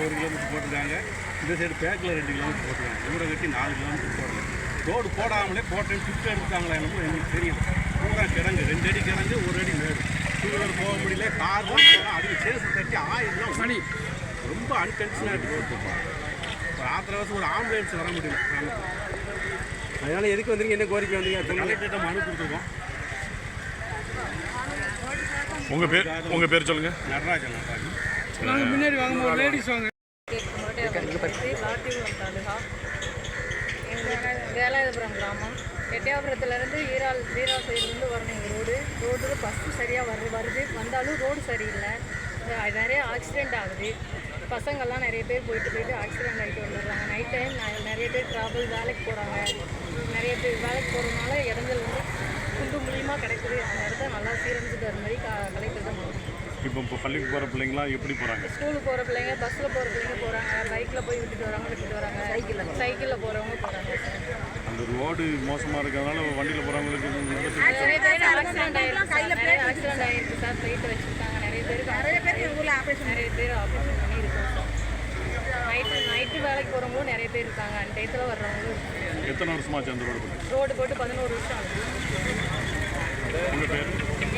ஒரு கிலோமீட்டர் போட்டிருக்காங்க இந்த சைடு பேக்கில் ரெண்டு கிலோமீட்டர் போட்டிருக்காங்க தூரம் கட்டி நாலு கிலோமீட்டர் போடல ரோடு போடாமலே போட்டேன் சுற்று எடுத்தாங்களா எனக்கு எங்களுக்கு தெரியல பூரா கிடங்கு ரெண்டு அடி கிடங்கு ஒரு அடி மேடு டூ வீலர் போக முடியல கார் தான் அதுக்கு சேசு கட்டி ஆயிரம் ரொம்ப அன்கன்சனாக இருக்கு ஒரு ஆத்திர வருஷம் ஒரு ஆம்புலன்ஸ் வர முடியல. அதனால எதுக்கு வந்தீங்க என்ன கோரிக்கை வந்தீங்க சொல்லுங்க. கலெக்டர்கிட்ட மனு கொடுத்துருக்கோம். உங்கள் பேர் உங்கள் பேர் சொல்லுங்கள் நடராஜன் நடராஜன். வாங்க முன்னாடி வாங்க லேடிஸ் வாங்க. வேலாயுதபுரம் கிராமம். எட்டயாபுரத்துலேருந்து ஈரால் ஈரால் சைட்லேருந்து வரணும் எங்கள் ரோடு ரோடு பஸ்ஸு சரியாக வரு வருது. வந்தாலும் ரோடு சரியில்லை. நிறைய ஆக்சிடெண்ட் ஆகுது. பசங்கள்லாம் நிறைய பேர் போயிட்டு போயிட்டு ஆக்சிடெண்ட் ஆகிட்டு வந்துடுறாங்க. நைட் டைம் நிறைய பேர் ட்ராவல் வேலைக்கு போகிறாங்க நிறைய பேர் வேலைக்கு போகிறதுனால இடங்கள் வந்து குண்டு மூலியமாக கிடைக்குது. அந்த இடத்த நல்லா சீரமைச்சு தர மாதிரி க கலெக்டர் தான் போகணும் இப்போ இப்போ பள்ளிக்கு போகிற பிள்ளைங்களாம் எப்படி போகிறாங்க ஸ்கூலுக்கு போகிற பிள்ளைங்க பஸ்ஸில் போகிற பிள்ளைங்க போகிறாங்க பைக்கில் போய் விட்டுட்டு வராங்க விட்டுட்டு வராங்க. சைக்கிளில் சைக்கிளில் போகிறவங்க போகிறாங்க அந்த ரோடு மோசமாக இருக்கிறதுனால வண்டியில் போகிறவங்களுக்கு நிறைய பேர் ஆக்சிடென்ட் ஆயிருக்கு நிறைய ஆக்சிடென்ட் ஆயிருக்கு சார். பேருக்கு நிறைய ஊரில் ஆப்ரேஷன் நிறைய பேர் ஆப்ரேஷன் பண்ணியிருக்கோம். சார் நைட்டு நைட்டு வேலைக்கு போகிறவங்களும் நிறைய பேர் இருக்காங்க. அந்த டயத்தில் வர்றவங்களும் இருக்காங்க. எத்தனை வருஷமாச்சு அந்த ரோடு ரோடு போட்டு பதினோரு வருஷம் ஆகுது.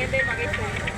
என் பேர் மகேஸ்வரி